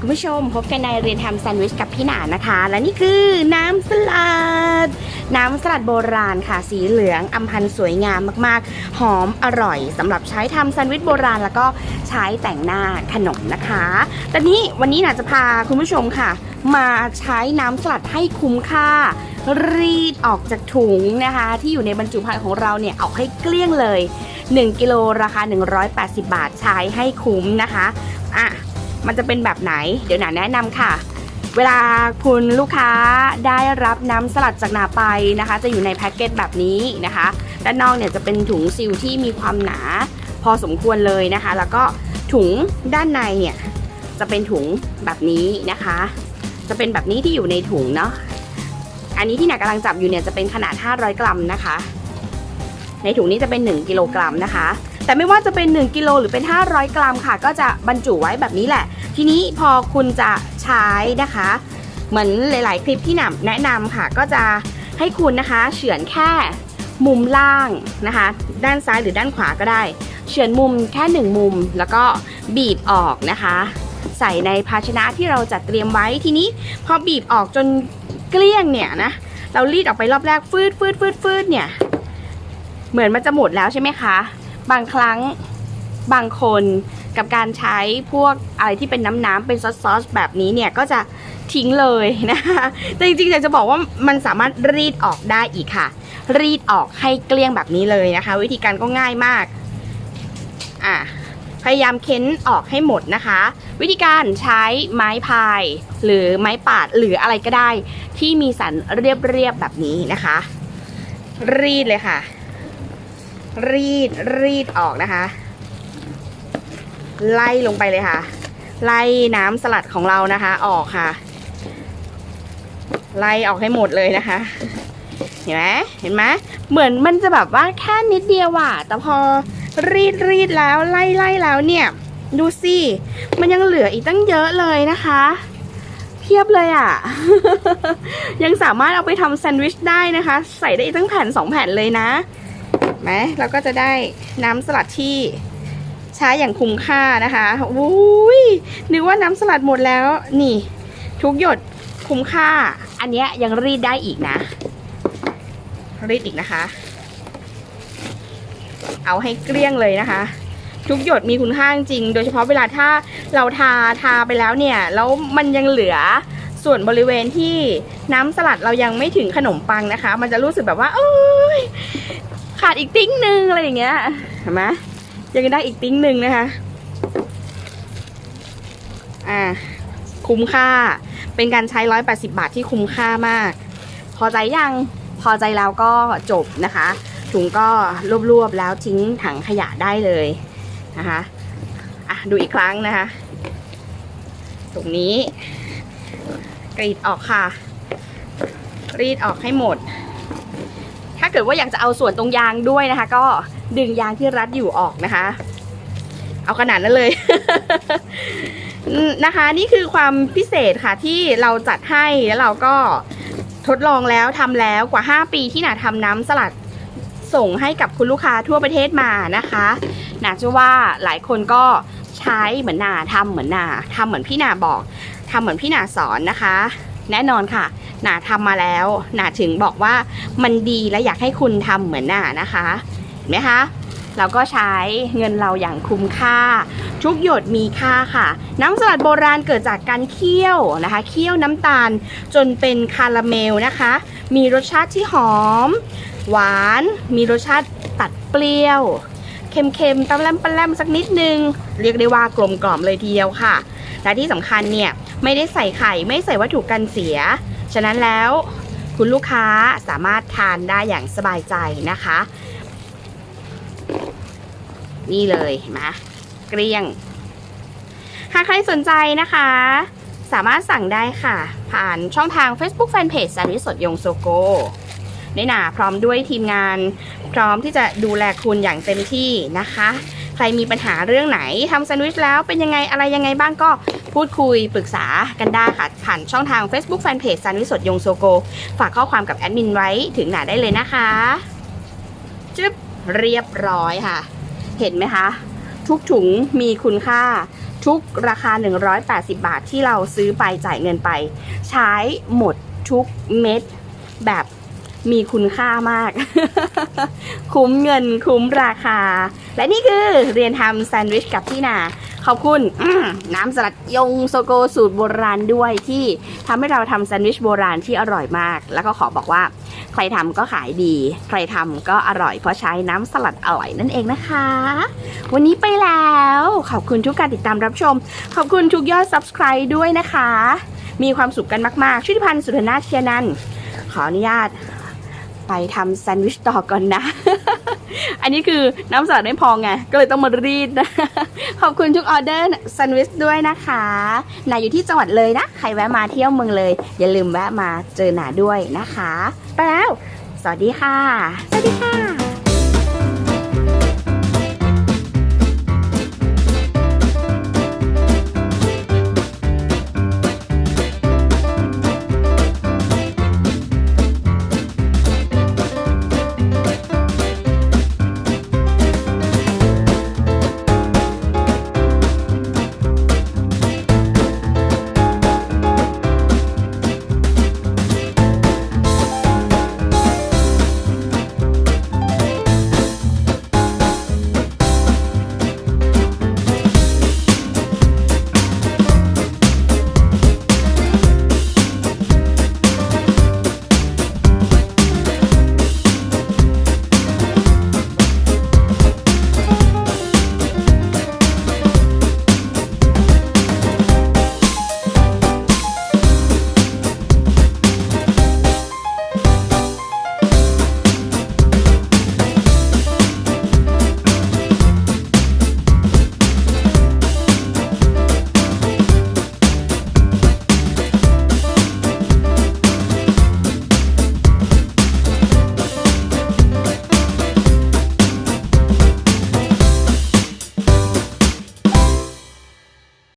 คุณผู้ชมพบกันในเรียนทำแซนด์วิชกับพี่หนานะคะ และนี่คือน้ำสลัด น้ำสลัดโบราณค่ะ สีเหลืองอำพันสวยงามมากๆ หอมอร่อยสำหรับใช้ทำแซนด์วิชโบราณ แล้วก็ใช้แต่งหน้าขนมนะคะแต่นี้วันนี้หนาจะพาคุณผู้ชมค่ะ มาใช้น้ำสลัดให้คุ้มค่ารีดออกจากถุงนะคะ ที่อยู่ในบรรจุภัณฑ์ของเราเนี่ยเอาให้เกลี้ยงเลย 1 กิโลราคา 180 บาทใช้ให้คุ้มนะคะอะ มันจะเป็นแบบไหน เดี๋ยวหนาแนะนำค่ะ เวลาคุณลูกค้าได้รับน้ำสลัดจากหนาไปนะคะ จะอยู่ในแพ็กเกจแบบนี้นะคะ ด้านนอกเนี่ยจะเป็นถุงซิลที่มีความหนาพอสมควรเลยนะคะ แล้วก็ถุงด้านในเนี่ยจะเป็นถุงแบบนี้นะคะ จะเป็นแบบนี้ที่อยู่ในถุงเนาะอันนี้ที่หนากำลังจับอยู่เนี่ยจะเป็นขนาด 500 กรัมนะคะ ในถุงนี้จะเป็น 1 กิโลกรัมนะคะ แต่ไม่ว่าจะเป็น 1กิโลหรือเป็น 500 กรัมค่ะ ก็จะบรรจุไว้แบบนี้แหละ ทีนี้พอคุณจะใช้นะคะ เหมือนหลาย ๆ คลิปที่หนำแนะนำค่ะ ก็จะให้คุณนะคะเฉือนแค่มุมล่างนะคะ ด้านซ้ายหรือด้านขวาก็ได้ เฉือนมุมแค่หนึ่งมุม แล้วก็บีบออกนะคะ ใส่ในภาชนะที่เราจัดเตรียมไว้ทีนี้ พอบีบออกจนเกลี้ยงเนี่ยนะเรารีดออกไปรอบแรกฟืดฟืดฟืดฟืดเนี่ย เหมือนมันจะหมดแล้วใช่ไหมคะ บางครั้งบางคนกับการใช้พวกอะไรที่เป็นน้ำๆเป็นซอสๆแบบนี้เนี่ยก็จะทิ้งเลยนะคะแต่จริงๆอยากจะบอกว่ามันสามารถรีดออกได้อีกค่ะ รีดออกให้เกลี้ยงแบบนี้เลยนะคะ วิธีการก็ง่ายมากอะพยายามเค้นออกให้หมดนะคะ วิธีการใช้ไม้พาย หรือไม้ปาดหรืออะไรก็ได้ ที่มีสันเรียบๆแบบนี้นะคะ รีดเลยค่ะ รีดรีดออกนะคะ ไล่ลงไปเลยค่ะ ไล่น้ำสลัดของเรานะคะ ออกค่ะ ไล่ออกให้หมดเลยนะคะ เห็นไหมเห็นไหมเหมือนมันจะแบบว่าแค่นิดเดียวอะแต่พอรีดรีดแล้วไล่ไล่แล้วเนี่ย ดูสิมันยังเหลืออีกตั้งเยอะเลยนะคะเพียบเลยอะยังสามารถเอาไปทำแซนด์วิชได้นะคะ ใส่ได้อีกตั้งแผ่นสองแผ่นเลยนะ ไหมเราก็จะได้น้ำสลัดที่ใช้อย่างคุ้มค่านะคะอุ้ยนึกว่าน้ำสลัดหมดแล้วนี่ ทุกหยดคุ้มค่า อันเนี้ยยังรีดได้อีกนะ รีดอีกนะคะ เอาให้เกลี้ยงเลยนะคะ ทุกหยดมีคุณค่าจริง โดยเฉพาะเวลาถ้าเราทาทาไปแล้วเนี่ย แล้วมันยังเหลือส่วนบริเวณที่น้ำสลัดเรายังไม่ถึงขนมปังนะคะ มันจะรู้สึกแบบว่า เอ้ย ขาดอีกติ้งหนึ่งอะไรอย่างเงี้ยเห็นไหมยังได้อีกติ้งหนึ่งนะคะ อ่า คุ้มค่า เป็นการใช้180บาทที่คุ้มค่ามาก พอใจยังพอใจแล้วก็จบนะคะ ถุงก็รวบๆแล้วทิ้งถังขยะได้เลยนะคะอะดูอีกครั้งนะคะตรงนี้ กรีดออกค่ะ รีดออกให้หมดาเกิดว่าอยากจะเอาส่วนตรงยางด้วยนะคะ ก็ดึงยางที่รัดอยู่ออกนะคะ เอาขนาดนั้นเลย นะคะ นี่คือความพิเศษค่ะที่เราจัดให้แล้วเราก็ทดลองแล้วทำแล้วกว่า 5 ปีที่หนาทำน้ำสลัดส่งให้กับคุณลูกค้าทั่วประเทศมานะคะหนาเชื่อว่าหลายคนก็ใช้เหมือนหนาทำเหมือนหนาทำเหมือนพี่หนาบอกทำเหมือนพี่หนาสอนนะคะ แน่นอนค่ะ หนาทำมาแล้ว หนาถึงบอกว่ามันดีและอยากให้คุณทำเหมือนหนานะคะเห็นไหมคะเราก็ใช้เงินเราอย่างคุ้มค่า ทุกหยดมีค่าค่ะ น้ำสลัดโบราณเกิดจากการเคี่ยวนะคะเคี่ยวน้ำตาลจนเป็นคาราเมลนะคะ มีรสชาติที่หอม หวาน มีรสชาติตัดเปรี้ยว เค็มๆตำแลมปะแลมสักนิดนึง เรียกได้ว่ากลมกล่อมเลยทีเดียวค่ะ และที่สำคัญเนี่ยไม่ได้ใส่ไข่ไม่ใส่วัตถุกันเสีย ฉะนั้นแล้วคุณลูกค้าสามารถทานได้อย่างสบายใจนะคะ นี่เลยเห็นไหมเกลี้ยง หากใครสนใจนะคะ สามารถสั่งได้ค่ะ ผ่านช่องทาง Facebook Fanpage สาริสดยงโซโกในหนาพร้อมด้วยทีมงาน พร้อมที่จะดูแลคุณอย่างเต็มที่นะคะ ใครมีปัญหาเรื่องไหนทำแซนด์วิชแล้วเป็นยังไงอะไรยังไงบ้างก็พูดคุยปรึกษากันได้ค่ะ ผ่านช่องทาง Facebook Fanpage สาริชสดยงโซโก ฝากข้อความกับแอดมินไว้ถึงหนาได้เลยนะคะจึ๊บเรียบร้อยค่ะ เห็นไหมคะ ทุกถุงมีคุณค่าทุกราคา 180 บาทที่เราซื้อไปจ่ายเงินไป ใช้หมดทุกเม็ดแบบ มีคุณค่ามาก คุ้มเงินคุ้มราคา และนี่คือเรียนทำแซนด์วิชกับพี่นา ขอบคุณน้ำสลัดยงโซโกสูตรโบราณด้วยที่ทำให้เราทำแซนด์วิชโบราณที่อร่อยมาก แล้วก็ขอบอกว่า ใครทำก็ขายดี ใครทำก็อร่อยเพราะใช้น้ำสลัดอร่อยนั่นเองนะคะ วันนี้ไปแล้ว ขอบคุณทุกการติดตามรับชม ขอบคุณทุกยอด subscribe ด้วยนะคะ มีความสุขกันมากๆชุติพันธ์สุธนาเชียนันขออนุญาต ไปทำแซนด์วิชต่อก่อนนะ อันนี้คือน้ำสลัดไม่พอไง ก็เลยต้องมารีดนะ ขอบคุณทุกออเดอร์แซนด์วิชด้วยนะคะนาอยู่ที่จังหวัดเลยนะ ใครแวะมาเที่ยวเมืองเลย อย่าลืมแวะมาเจอหนาด้วยนะคะ ไปแล้ว สวัสดีค่ะ สวัสดีค่ะ